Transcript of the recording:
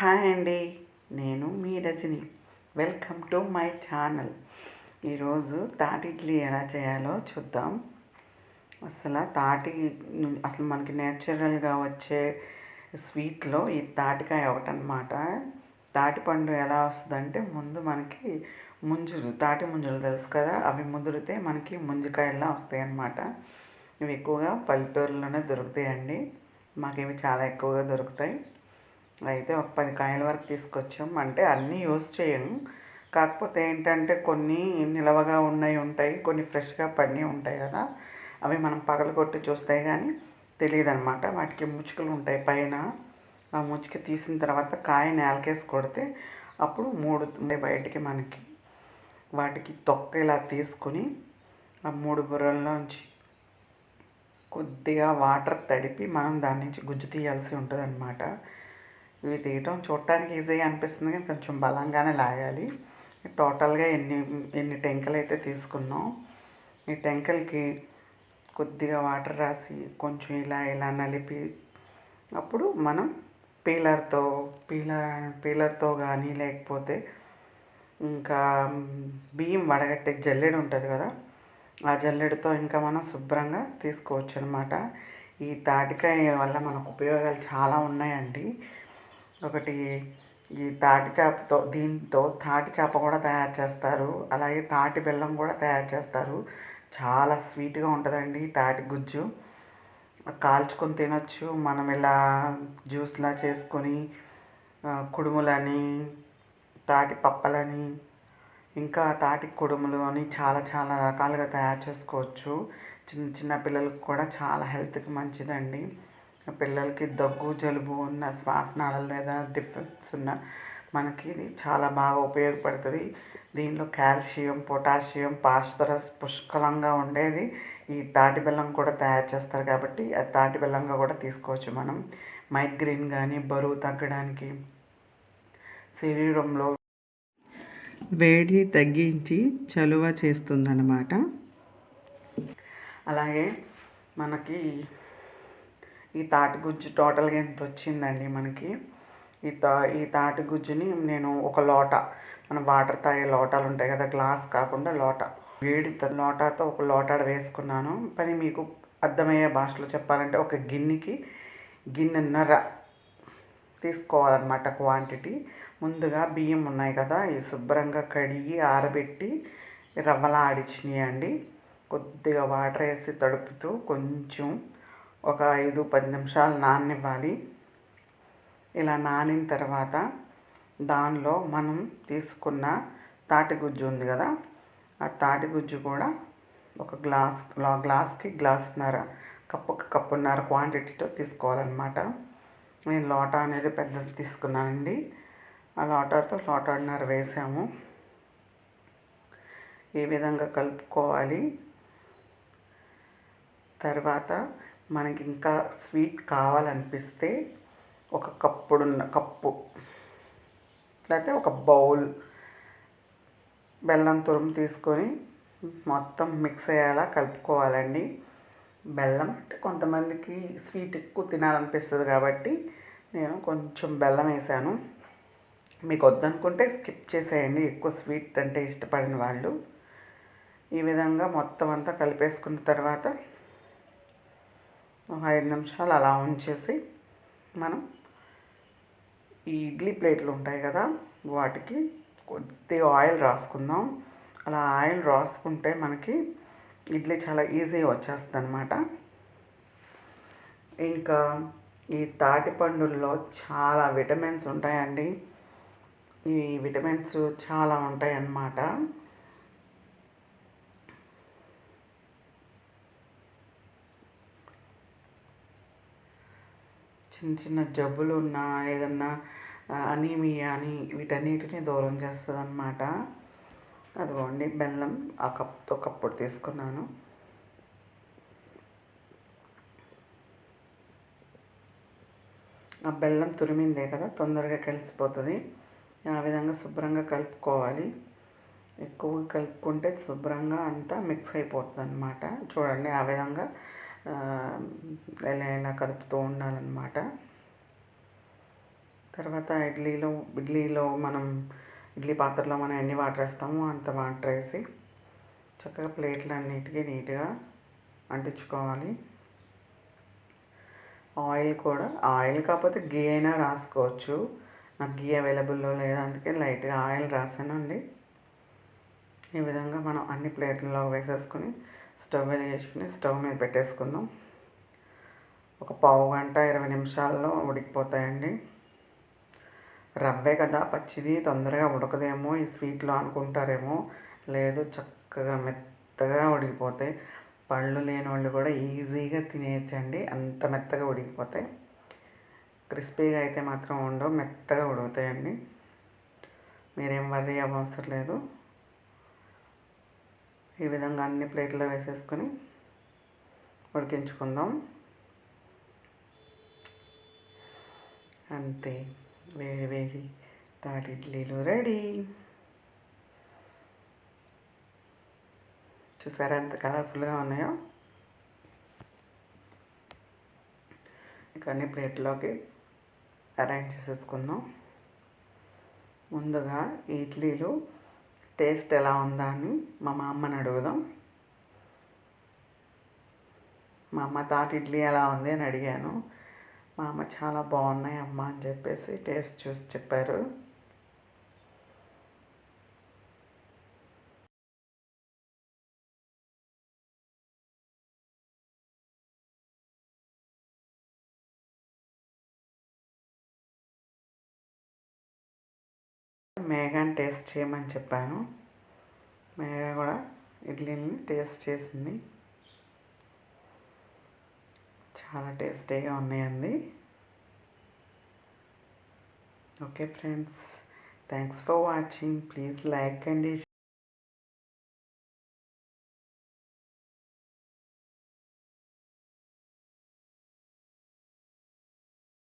Hi అండి. నేను మీ Rajani. Welcome to my channel. ఈరోజు తాటి ఇడ్లీ ఎలా చేయాలో చూద్దాం. అసలు తాటి అసలు మనకి నేచురల్గా వచ్చే స్వీట్లో ఈ తాటికాయ ఒకటనమాట తాటి పండు ఎలా వస్తుందంటే ముందు మనకి ముంజులు తాటి ముంజులు తెలుసు కదా? అవి ముదిరితే మనకి ముంజికాయల్లా వస్తాయి అన్నమాట ఇవి ఎక్కువగా పల్లెటూరులోనే దొరుకుతాయండి. మాకు ఇవి చాలా ఎక్కువగా దొరుకుతాయి. అయితే ఒక పది కాయల వరకు తీసుకొచ్చాం. అంటే అన్నీ యూస్ చేయను. కాకపోతే ఏంటంటే కొన్ని నిలవగా ఉన్నాయి ఉంటాయి. కొన్ని ఫ్రెష్గా పడినవి ఉంటాయి కదా. అవి మనం పగలగొట్టి చూస్తే కానీ తెలియదు అనమాట వాటికి ముచ్చుకలు ఉంటాయి పైన. ఆ ముచ్చుక తీసిన తర్వాత కాయ నేలకేసి కొడితే అప్పుడు మూడు బయటికి మనకి వాటికి తొక్క ఇలా తీసుకుని ఆ మూడు బుర్రల్లోంచి కొద్దిగా వాటర్ తడిపి మనం దాని నుంచి గుజ్జు తీయాల్సి ఉంటుంది అనమాట ఇవి తీయటం చూడటానికి ఈజీగా అనిపిస్తుంది కానీ కొంచెం బలంగానే లాగాలి. టోటల్గా ఎన్ని ఎన్ని టెంకలు అయితే తీసుకున్నాం ఈ టెంకలకి కొద్దిగా వాటర్ రాసి కొంచెం ఇలా ఇలా నలిపి అప్పుడు మనం పీలర్తో పీలర్ పీలర్తో కానీ లేకపోతే ఇంకా బియ్యం వడగట్టే జల్లెడు ఉంటుంది కదా ఆ జల్లెడతో ఇంకా మనం శుభ్రంగా తీసుకోవచ్చు అనమాట ఈ తాటికాయ వల్ల మనకు ఉపయోగాలు చాలా ఉన్నాయండి. ఒకటి ఈ తాటి చేపతో దీంతో తాటి చేప కూడా తయారు చేస్తారు. అలాగే తాటి బెల్లం కూడా తయారు చేస్తారు. చాలా స్వీట్గా ఉంటుందండి తాటి గుజ్జు. కాల్చుకొని తినొచ్చు. మనం ఇలా జ్యూస్లా చేసుకొని కుడుములని తాటి పప్పలని ఇంకా తాటి కుడుములు అని చాలా చాలా రకాలుగా తయారు చేసుకోవచ్చు. చిన్న చిన్న పిల్లలకు కూడా చాలా హెల్త్కి మంచిదండి. పిల్లలకి దగ్గు జలుబు ఉన్న శ్వాసనాళాల లేదా డిఫెక్ట్స్ ఉన్న మనకి ఇది చాలా బాగా ఉపయోగపడుతుంది. దీనిలో కాల్షియం పొటాషియం పాస్పరస్ పుష్కలంగా ఉండేది. ఈ తాటి బెల్లం కూడా తయారు చేస్తారు కాబట్టి అది తాటి బెల్లంగా కూడా తీసుకోవచ్చు మనం. మైగ్రేన్ కానీ బరువు తగ్గడానికి శరీరంలో వేడి తగ్గించి చలువ చేస్తుందన్నమాట. అలాగే మనకి ఈ తాటి గుజ్జు టోటల్గా ఎంత వచ్చిందండి మనకి? ఈ తా ఈ తాటి గుజ్జుని నేను ఒక లోట మన వాటర్ తాగే లోటాలు ఉంటాయి కదా గ్లాస్ కాకుండా లోట. వేడి లోటాతో ఒక లోటాడ వేసుకున్నాను. పని మీకు అర్థమయ్యే భాషలో చెప్పాలంటే ఒక గిన్నెకి గిన్నెన్నర తీసుకోవాలన్నమాట క్వాంటిటీ. ముందుగా బియ్యం ఉన్నాయి కదా ఈ శుభ్రంగా కడిగి ఆరబెట్టి రవ్వలా ఆడిచ్చినాయి అండి కొద్దిగా వాటర్ వేసి తడుపుతూ కొంచెం ఒక ఐదు పది నిమిషాలు నాననివ్వాలి. ఇలా నానిన తర్వాత దానిలో మనం తీసుకున్న తాటి గుజ్జు ఉంది కదా ఆ తాటి గుజ్జు కూడా ఒక గ్లాస్ గ్లాస్కి గ్లాసున్నర కప్పుకి కప్పున్నర క్వాంటిటీతో తీసుకోవాలన్నమాట. నేను లోటా అనేది పెద్దది తీసుకున్నానండి. ఆ లోటాతో లోటాన్నర వేసాము. ఈ విధంగా కలుపుకోవాలి. తర్వాత మనకి ఇంకా స్వీట్ కావాలనిపిస్తే ఒక కప్పుడున్న కప్పు లేకపోతే ఒక బౌల్ బెల్లం తురుము తీసుకొని మొత్తం మిక్స్ అయ్యేలా కలుపుకోవాలండి. బెల్లం అంటే కొంతమందికి స్వీట్ ఎక్కువ తినాలనిపిస్తుంది కాబట్టి నేను కొంచెం బెల్లం వేసాను. మీకు వద్దనుకుంటే స్కిప్ చేసేయండి ఎక్కువ స్వీట్ అంటే ఇష్టపడిన వాళ్ళు. ఈ విధంగా మొత్తం అంతా కలిపేసుకున్న తర్వాత ఒక ఐదు నిమిషాలు అలా ఉంచేసి మనం ఈ ఇడ్లీ ప్లేట్లు ఉంటాయి కదా వాటికి కొద్దిగా ఆయిల్ రాసుకుందాం. అలా ఆయిల్ రాసుకుంటే మనకి ఇడ్లీ చాలా ఈజీగా వచ్చేస్తుంది అనమాట ఇంకా ఈ తాటి పండుల్లో చాలా విటమిన్స్ ఉంటాయండి. ఈ విటమిన్స్ చాలా ఉంటాయన్నమాట. చిన్న చిన్న జబ్బులు ఉన్నా ఏదన్నా అనీమియా అని వీటన్నిటిని దూరం చేస్తుంది అనమాట అదిగోండి బెల్లం ఆ కప్తో కప్పుడు తీసుకున్నాను. ఆ బెల్లం తురిమిందే కదా తొందరగా కలిసిపోతుంది. ఆ విధంగా శుభ్రంగా కలుపుకోవాలి. ఎక్కువగా కలుపుకుంటే శుభ్రంగా అంతా మిక్స్ అయిపోతుంది అనమాట చూడండి ఆ విధంగా ఇలా ఇలా కదుపుతూ ఉండాలన్నమాట. తర్వాత ఇడ్లీలో ఇడ్లీలో మనం ఇడ్లీ పాత్రలో మనం ఎన్ని వాటర్ వేస్తామో అంత వాటర్ వేసి చక్కగా ప్లేట్లు అన్నిటికీ నీట్గా అంటించుకోవాలి. ఆయిల్ కూడా ఆయిల్ కాకపోతే గీ అయినా రాసుకోవచ్చు. నాకు గీ అవైలబుల్లో లేదు అందుకే లైట్గా ఆయిల్ రాసానండి. ఈ విధంగా మనం అన్ని ప్లేట్లలో వేసేసుకుని స్టవ్ వేసుకుని స్టవ్ మీద పెట్టేసుకుందాం. ఒక పావు గంట ఇరవై నిమిషాల్లో ఉడికిపోతాయండి. రవ్వే కదా పచ్చిది తొందరగా ఉడకదేమో ఈ స్వీట్లో అనుకుంటారేమో లేదు చక్కగా మెత్తగా ఉడికిపోతాయి పళ్ళు లేని వాళ్ళు కూడా ఈజీగా తినేయచ్చండి అంత మెత్తగా ఉడికిపోతాయి. క్రిస్పీగా అయితే మాత్రం ఉండవు మెత్తగా ఉడుకుతాయండి. మీరేం వర్రీ అవ్వవసరం లేదు. ఈ విధంగా అన్ని ప్లేట్లో వేసేసుకొని ఉడికించుకుందాం. అంతే వేడి వేడి తాటి ఇడ్లీలు రెడీ. చూసారా ఎంత కలర్ఫుల్గా ఉన్నాయో? ఇక అన్ని ప్లేట్లోకి అరేంజ్ చేసేసుకుందాం. ముందుగా ఈ ఇడ్లీలు టేస్ట్ ఎలా ఉందా అని మా మా అమ్మని అడుగుదాం. మా అమ్మ తాటి ఇడ్లీ ఎలా ఉంది అని అడిగాను. మా అమ్మ చాలా బాగున్నాయి అమ్మ అని చెప్పేసి టేస్ట్ చూసి చెప్పారు. మేఘాని టేస్ట్ చేయమని చెప్పాను. మేఘ కూడా ఇడ్లీని టేస్ట్ చేసింది. చాలా టేస్టీగా ఉన్నాయండి. Okay friends thanks for watching. Please like and